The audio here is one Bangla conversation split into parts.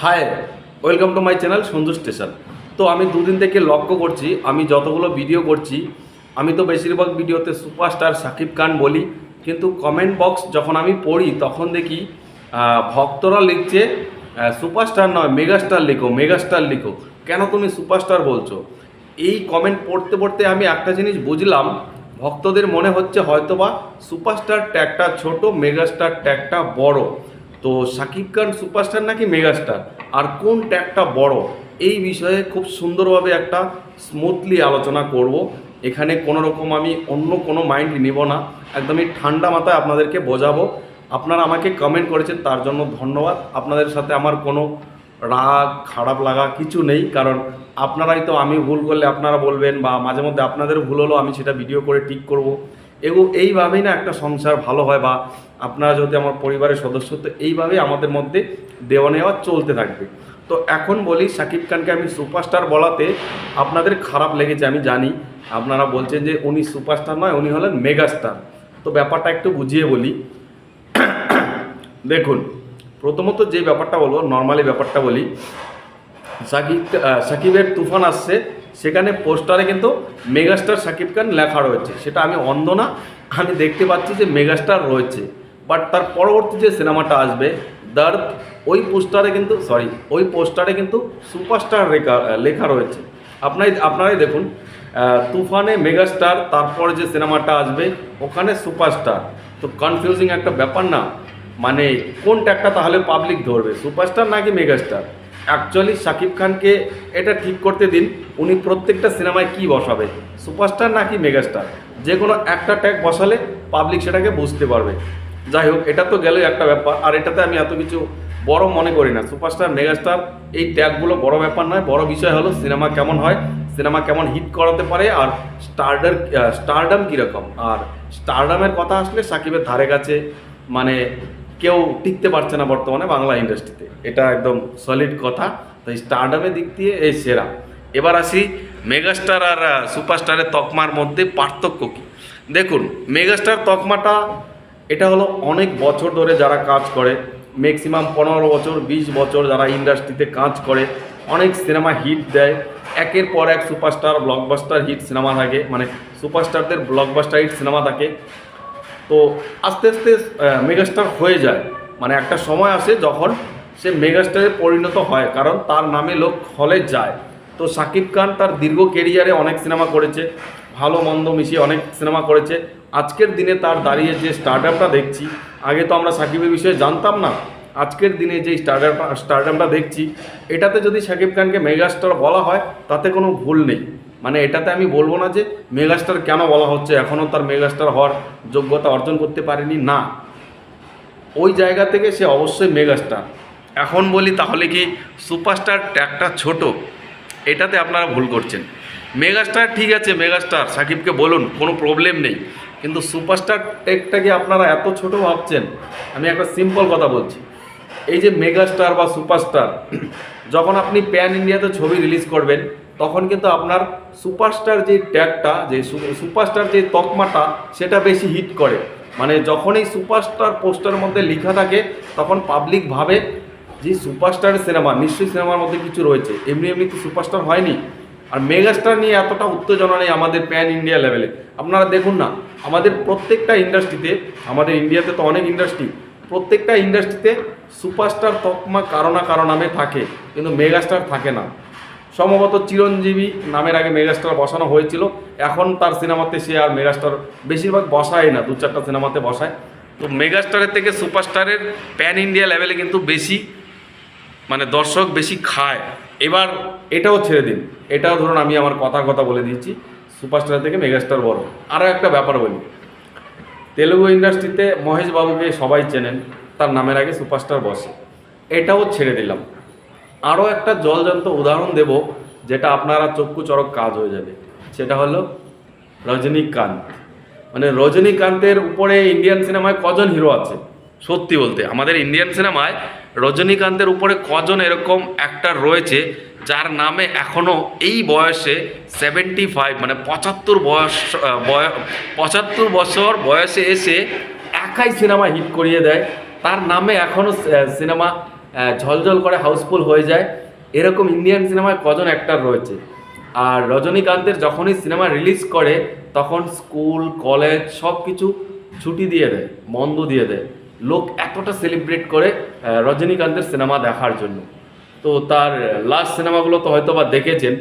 Hi, welcome to my channel Sanju station. তো আমি দুদিন থেকে লক্ষ্য করছি, আমি যতগুলো ভিডিও করছি, আমি তো বেশিরভাগ ভিডিওতে সুপারস্টার সাকিব খান বলি, কিন্তু কমেন্ট বক্স যখন আমি পড়ি, তখন দেখি ভক্তরা লিখছে সুপারস্টার নয়, মেগাস্টার লিখো মেগাস্টার লিখো। কেন তুমি সুপারস্টার বলছো? এই কমেন্ট পড়তে পড়তে আমি একটা জিনিস বুঝলাম, ভক্তদের মনে হচ্ছে হয়তোবা সুপারস্টার ট্যাগটা ছোট, মেগাস্টার ট্যাগটা বড়। তো শাকিব খান সুপারস্টার নাকি মেগাস্টার? আর কোন ট্যাগটা বড়? এই বিষয়ে খুব সুন্দরভাবে একটা স্মুথলি আলোচনা করব। এখানে কোনো রকম আমি অন্য কোনো মাইন্ড নেব না। একদমই ঠান্ডা মাথায় আপনাদেরকে বোঝাবো। আপনারা আমাকে কমেন্ট করেছেন, তার জন্য ধন্যবাদ। আপনাদের সাথে আমার কোনো রাগ, খারাপ লাগা কিছু নেই। কারণ আপনারাই তো আমি ভুল করলে আপনারা বলবেন বা মাঝে মধ্যে আপনাদের ভুল হলো আমি সেটা ভিডিও করে ঠিক করব। এগো এইভাবেই না একটা সংসার ভালো হয় বা আপনারা যদি আমার পরিবারের সদস্য, তো এইভাবেই আমাদের মধ্যে দেওয়া নেওয়া চলতে থাকবে। তো এখন বলি শাকিব খানকে আমি সুপারস্টার বলাতে আপনাদের খারাপ লেগেছে, আমি জানি। আপনারা বলছেন যে উনি সুপারস্টার নয়, উনি হলেন মেগাস্টার। তো ব্যাপারটা একটু বুঝিয়ে বলি। দেখুন, প্রথমত যে ব্যাপারটা বলব, নর্মালি ব্যাপারটা বলি, সাকিব সাকিবের তুফান আসছে, সেখানে পোস্টারে কিন্তু মেগাস্টার সাকিব খান লেখা রয়েছে। সেটা আমি অন্ধ না, আমি দেখতে পাচ্ছি যে মেগাস্টার রয়েছে। বাট তার পরবর্তী যে সিনেমাটা আসবে দার্থ ওই পোস্টারে কিন্তু সরি ওই পোস্টারে কিন্তু সুপারস্টার লেখা লেখা রয়েছে। আপনাই আপনারাই দেখুন তুফানে মেগাস্টার, তারপর যে সিনেমাটা আসবে, ওখানে সুপারস্টার তো কনফিউজিং একটা ব্যাপার না। মানে কোন ট্যাগটা তাহলে পাবলিক ধরবে সুপারস্টার নাকি মেগাস্টার অ্যাকচুয়ালি শাকিব খানকে এটা ঠিক করতে দিন, উনি প্রত্যেকটা সিনেমায় কি বসাবে? সুপারস্টার নাকি মেগাস্টার যে কোনো একটা ট্যাগ বসালে পাবলিক সেটাকে বুঝতে পারবে। যাই হোক, এটা তো গেলে একটা ব্যাপার। আর এটাতে আমি এত কিছু বড় মনে করি না। সুপারস্টার, মেগাস্টার, এই ট্যাগগুলো বড় ব্যাপার নয়, বড় বিষয় হলো সিনেমা কেমন হয়, সিনেমা কেমন হিট করাতে পারে, আর স্টারডার স্টারডাম কীরকম। আর স্টারডামের কথা আসলে সাকিবের ধারে কাছে মানে কেউ টিকতে পারছে না বর্তমানে বাংলা ইন্ডাস্ট্রিতে এটা একদম সলিড কথা। তাই স্টারডামের দিক দিয়ে এই সেরা। এবার আসি মেগাস্টার আর সুপারস্টারের তকমার মধ্যে পার্থক্য কী? দেখুন, মেগাস্টার তকমাটা এটা হলো অনেক বছর ধরে যারা কাজ করে ম্যাক্সিমাম পনেরো বছর, বিশ বছর যারা ইন্ডাস্ট্রিতে কাজ করে, অনেক সিনেমা হিট দেয়। একের পর এক সুপারস্টার ব্লকবাস্টার হিট সিনেমা থাকে। মানে সুপারস্টারদের ব্লকবাস্টার হিট সিনেমা থাকে। তো আস্তে আস্তে মেগাস্টার হয়ে যায়। মানে একটা সময় আসে যখন সে মেগাস্টারে পরিণত হয়, কারণ তার নামে লোক হলে যায়। তো সাকিব খান তার দীর্ঘ কেরিয়ারে অনেক সিনেমা করেছে। ভালো মন্দ মিশিয়ে অনেক সিনেমা করেছে। আজকের দিনে তার দাঁড়িয়ে যে স্টার্টআপটা দেখছি, আগে তো আমরা সাকিবের বিষয়ে জানতাম না। আজকের দিনে যে স্টার্টআপটা স্টার্টআপটা দেখছি, এটাতে যদি সাকিব খানকে মেগাস্টার বলা হয়, তাতে কোনো ভুল নেই। মানে এটাতে আমি বলব না যে মেগাস্টার কেন বলা হচ্ছে, এখনও তার মেগাস্টার হওয়ার যোগ্যতা অর্জন করতে পারেনি, না। ওই জায়গা থেকে সে অবশ্যই মেগাস্টার এখন বলি তাহলে কি সুপারস্টার ট্যাগটা ছোট? এটাতে আপনারা ভুল করছেন। মেগাস্টার ঠিক আছে, মেগাস্টার। সাকিবকে বলুন, কোনো প্রবলেম নেই। কিন্তু সুপারস্টার ট্যাগটাকে আপনারা এত ছোট ভাবছেন? আমি একটা সিম্পল কথা বলছি। এই যে মেগাস্টার বা সুপারস্টার যখন আপনি প্যান ইন্ডিয়াতে ছবি রিলিজ করবেন, তখন কিন্তু আপনার সুপারস্টার যে ট্যাগটা যে সুপারস্টার যে তকমাটা, সেটা বেশি হিট করে। মানে যখন এই সুপারস্টার পোস্টারের মধ্যে লেখা থাকে, তখন পাবলিক ভাবে যে সুপারস্টার সিনেমা নিশ্চয়ই সিনেমার মধ্যে কিছু রয়েছে। এমনি এমনি তো সুপারস্টার হয়নি? আর মেগাস্টার নিয়ে এতটা উত্তেজনা নেই আমাদের প্যান ইন্ডিয়া লেভেলে আপনারা দেখুন না, আমাদের প্রত্যেকটা ইন্ডাস্ট্রিতে আমাদের ইন্ডিয়াতে তো অনেক ইন্ডাস্ট্রি প্রত্যেকটা ইন্ডাস্ট্রিতে সুপারস্টার তকমা কারও না কারও নামে থাকে, কিন্তু মেগাস্টার থাকে না। সম্ভবত চিরঞ্জীবী নামের আগে মেগাস্টার বসানো হয়েছিল, এখন তার সিনেমাতে সে আর মেগাস্টার বেশিরভাগ বসায় না, দু চারটা সিনেমাতে বসায়। তো মেগাস্টারের থেকে সুপারস্টারের প্যান ইন্ডিয়া লেভেলে কিন্তু বেশি মানে দর্শক বেশি খায়। এবার এটাও ছেড়ে দিন। এটাও ধরুন আমি আমার কথা কথা বলে দিয়েছি সুপারস্টার থেকে মেগাস্টার বড়। আরও একটা ব্যাপার বলি। তেলুগু ইন্ডাস্ট্রিতে মহেশ বাবুকে সবাই চেনেন, তার নামের আগে সুপারস্টার বসে। এটাও ছেড়ে দিলাম। আরও একটা জলজন্ত উদাহরণ দেব, যেটা আপনারা চক্ষু চরক কাজ হয়ে যাবে। সেটা হলো রজনীকান্ত। মানে রজনীকান্তের উপরে ইন্ডিয়ান সিনেমায় কজন হিরো আছে? সত্যি বলতে, আমাদের ইন্ডিয়ান সিনেমায় রজনীকান্তের উপরে কজন এরকম অ্যাক্টার রয়েছে, যার নামে এখনও এই বয়সে সেভেন্টি ফাইভ মানে পঁচাত্তর বয়স বয়- পঁচাত্তর বছর বয়সে এসে একাই সিনেমা হিট করিয়ে দেয়। তার নামে এখনও সিনেমা ঝলঝল করে হাউসফুল হয়ে যায়। এরকম ইন্ডিয়ান সিনেমায় কজন অ্যাক্টার রয়েছে? আর রজনীকান্তের যখনই সিনেমা রিলিজ করে, তখন স্কুল, কলেজ সব কিছু ছুটি দিয়ে দেয় বন্ধ দিয়ে দেয়। লোক এতটা সেলিব্রেট করে রজনীকান্তের সিনেমা দেখার জন্য। তো তার লাস্ট সিনেমাগুলো তো হয়তো বা দেখেছেন।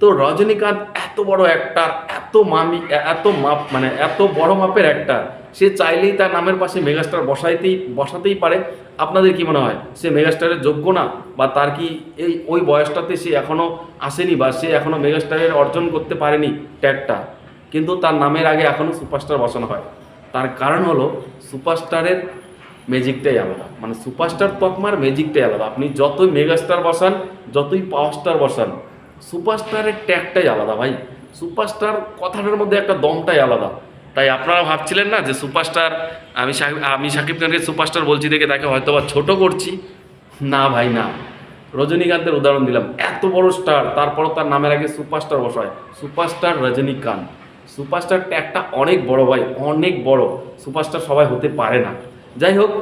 তো রজনীকান্ত এত বড় অ্যাক্টার এত মামি এত মাপ মানে এত বড় মাপের অ্যাক্টার সে চাইলেই তার নামের পাশে মেগাস্টার বসাইতেই, বসাতেই পারে। আপনাদের কি মনে হয়? সে মেগাস্টারের যোগ্য না? বা তার কি এই, ওই বয়সটাতে সে এখনও আসেনি? বা সে এখনও মেগাস্টারের অর্জন করতে পারেনি ট্যাগটা কিন্তু তার নামের আগে এখনও সুপারস্টার বসানো হয়। তার কারণ হলো সুপারস্টারের ম্যাজিকটাই আলাদা। মানে সুপারস্টার তকমার ম্যাজিকটাই আলাদা। আপনি যতই মেগাস্টার বসান, যতই পাওয়ার স্টার বসান সুপারস্টারের ট্যাগটাই আলাদা ভাই। সুপারস্টার কথাটার মধ্যে একটা দমটাই আলাদা। তাই আপনারা ভাবছিলেন না যে সুপারস্টার আমি আমি শাকিব খানকে সুপারস্টার বলছি দেখে তাকে হয়তো বা ছোটো করছি? না ভাই, না। রজনীকান্তের উদাহরণ দিলাম। এত বড় স্টার তারপরও তার নামের আগে সুপারস্টার বসায়। সুপারস্টার রজনীকান্ত। সুপারস্টার ট্যাগটা অনেক বড় ভাই, অনেক বড়। সুপারস্টার সবাই হতে পারে না। যাই হোক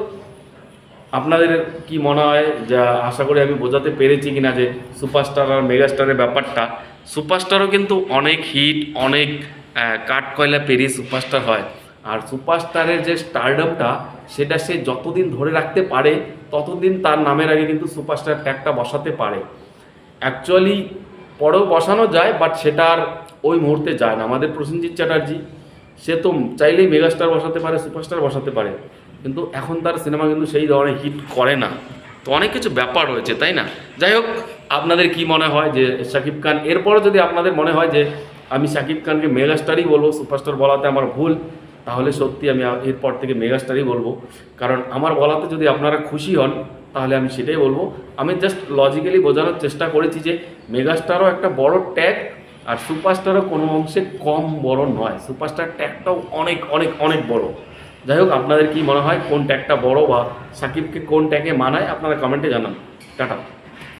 আপনাদের কি মনে হয় যা আশা করি আমি বোঝাতে পেরেছি কিনা যে সুপারস্টার আর মেগাস্টারের ব্যাপারটা, সুপারস্টারও কিন্তু অনেক হিট, অনেক কাঠ কয়লা পেরিয়ে সুপারস্টার হয়। আর সুপারস্টারের যে স্টারডমটা সেটা সে যতদিন ধরে রাখতে পারে, ততদিন তার নামের আগে কিন্তু সুপারস্টার ট্যাগটা বসাতে পারে। অ্যাকচুয়ালি পরেও বসানো যায় বাট সেটা আর ওই মুহূর্তে যায় না। আমাদের প্রসেনজিৎ চ্যাটার্জি, সে তো চাইলেই মেগাস্টার বসাতে পারে, সুপারস্টার বসাতে পারে। কিন্তু এখন তার সিনেমা কিন্তু সেই ধরনের হিট করে না। তো অনেক কিছু ব্যাপার রয়েছে, তাই না? যাই হোক, আপনাদের কি মনে হয় যে শাকিব খান, এরপরও যদি আপনাদের মনে হয় যে আমি শাকিব খানকে মেগাস্টারই বলব, সুপারস্টার বলাতে আমার ভুল, তাহলে সত্যি আমি এরপর থেকে মেগাস্টারই বলব। কারণ আমার বলাতে যদি আপনারা খুশি হন, তাহলে আমি সেটাই বলব। আমি জাস্ট লজিক্যালি বোঝানোর চেষ্টা করেছি যে মেগাস্টারও একটা বড় ট্যাগ, আর সুপারস্টারও কোনো অংশে কম বড় নয়। সুপারস্টার ট্যাগটাও অনেক অনেক অনেক বড়। যাই হোক, আপনাদের কি মনে হয় কোন ট্যাগটা বড় বা সাকিবকে কোন ট্যাগে মানায়? আপনারা কমেন্টে জানান। টাটা।